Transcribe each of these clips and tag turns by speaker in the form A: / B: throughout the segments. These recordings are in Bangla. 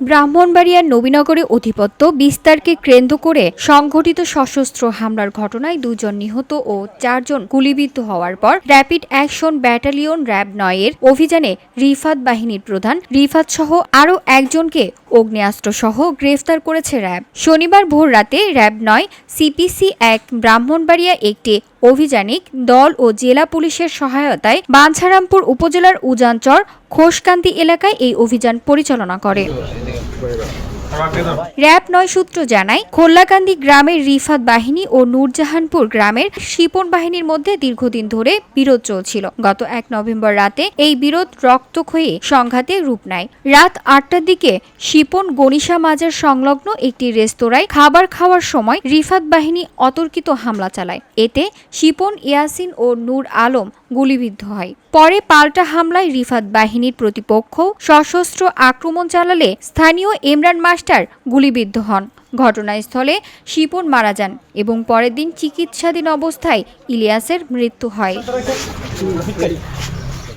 A: ব্রাহ্মণবাড়িয়ার নবীনগরে অধিপত্য বিস্তারকে কেন্দ্র করে সংঘটিত সশস্ত্র হামলার ঘটনায় দুজন নিহত ও চারজন গুলিবিদ্ধ হওয়ার পর র্যাপিড অ্যাকশন ব্যাটালিয়ন র্যাব নয়ের অভিযানে রিফাত বাহিনীর প্রধান রিফাত সহ আরও একজনকে অগ্নেয়াস্ত্র সহ গ্রেফতার করেছে র্যাব। শনিবার ভোর রাতে র্যাব নয়, সিপিসি এক ব্রাহ্মণবাড়িয়া একটি অভিযানিক দল ও জেলা পুলিশের সহায়তায় বাঞ্ছারামপুর উপজেলার উজানচর খোসকান্দি এলাকায় এই অভিযান পরিচালনা করে। র্যাব নয় সূত্র জানায়, খোল্লাকান্দি গ্রামের রিফাত বাহিনী ও নূরজাহানপুর গ্রামের শিপন বাহিনীর মধ্যে দীর্ঘদিন ধরে বিরোধ চলছিল। গত এক নভেম্বর রাতে এই বিরোধ রক্তক্ষয়ী সংঘাতে রূপ নেয়। রাত আটটার দিকে শিপন গনিশা মাজার সংলগ্ন একটি রেস্তোরাঁয় খাবার খাওয়ার সময় রিফাত বাহিনী অতর্কিত হামলা চালায়। এতে শিপন, ইয়াসিন ও নূর আলম গুলিবিদ্ধ হয়। পরে পাল্টা হামলায় রিফাত বাহিনীর প্রতিপক্ষ সশস্ত্র আক্রমণ চালালে স্থানীয় ইমরান মাস্টার গুলিবিদ্ধ হন। ঘটনাস্থলে শিপন মারা যান এবং পরের দিন চিকিৎসাধীন অবস্থায় ইলিয়াসের মৃত্যু হয়।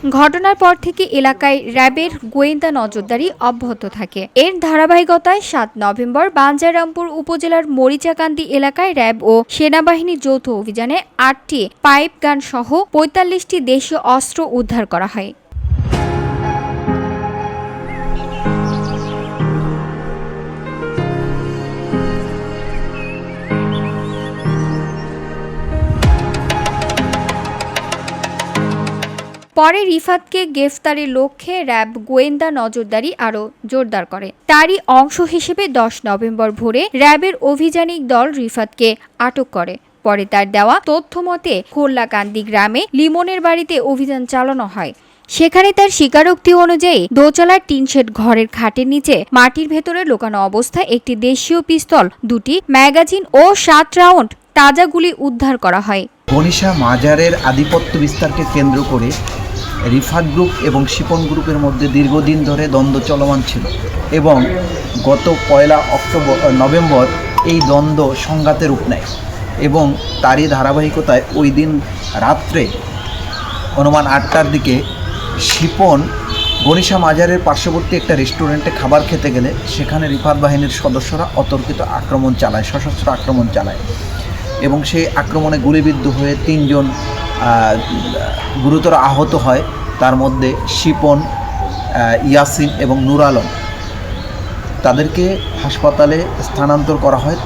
A: ঘটনার পর থেকে এলাকায় র্যাবের গোয়েন্দা নজরদারি অব্যাহত থাকে। এর ধারাবাহিকতায় সাত নভেম্বর বাঞ্জারামপুর উপজেলার মরিচাকান্দি এলাকায় র্যাব ও সেনাবাহিনী যৌথ অভিযানে আটটি পাইপ গান সহ পঁয়তাল্লিশটি দেশীয় অস্ত্র উদ্ধার করা হয়। পরে রিফাতকে গ্রেফতারের লক্ষ্যে র্যাব গোয়েন্দা নজরদারি আরও জোরদার করে। তারই অংশ হিসেবে দশ নভেম্বর ভোরে র্যাবের অভিযানিক দল রিফাতকে আটক করে। পরে তার দেওয়া তথ্য মতে খোল্লাকান্দি গ্রামে লিমনের বাড়িতে অভিযান চালানো হয়। সেখানে তার স্বীকারোক্তি অনুযায়ী দোতলার টিনশেড ঘরের খাটের নিচে মাটির ভেতরে লোকানো অবস্থায় একটি দেশীয় পিস্তল, দুটি ম্যাগাজিন ও সাত রাউন্ড তাজা গুলি উদ্ধার করা হয়।
B: মনীষা মাজারের আধিপত্য বিস্তারকে কেন্দ্র করে রিফাত গ্রুপ এবং শিপন গ্রুপের মধ্যে দীর্ঘদিন ধরে দ্বন্দ্ব চলমান ছিল এবং গত পয়লা অক্টোবর নভেম্বর এই দ্বন্দ্ব সংঘাতে রূপ নেয় এবং তারই ধারাবাহিকতায় ওই দিন রাত্রে অনুমান আটটার দিকে শিপন গনিশা মাজারের পার্শ্ববর্তী একটা রেস্টুরেন্টে খাবার খেতে গেলে সেখানে রিফাত বাহিনীর সদস্যরা অতর্কিত আক্রমণ চালায়, সশস্ত্র আক্রমণ চালায় এবং সেই আক্রমণে গুলিবিদ্ধ হয়ে তিনজন গুরুতর আহত হয়, তার মধ্যে শিপন ইয়াসিন এবং নূর আলম। তাদেরকে হাসপাতালে স্থানান্তর করা হয়।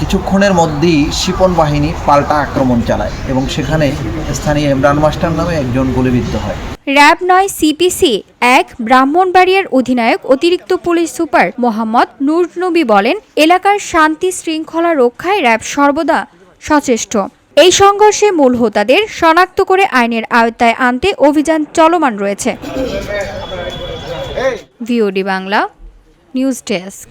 B: কিছুক্ষণের মধ্যেই শিপন বাহিনী পাল্টা আক্রমণ চালায় এবং সেখানে স্থানীয় ইমরান মাস্টার নামে একজন গুলিবিদ্ধ হয়।
A: র্যাব নয় সিপিসি এক ব্রাহ্মণবাড়িয়ার অধিনায়ক, অতিরিক্ত পুলিশ সুপার মোহাম্মদ নূর নবী বলেন, এলাকার শান্তি শৃঙ্খলা রক্ষায় র্যাব সর্বদা সচেষ্ট। এই সংঘর্ষে মূল হোতাদের শনাক্ত করে আইনের আওতায় আনতে অভিযান চলমান রয়েছে। VOD Bangla news desk.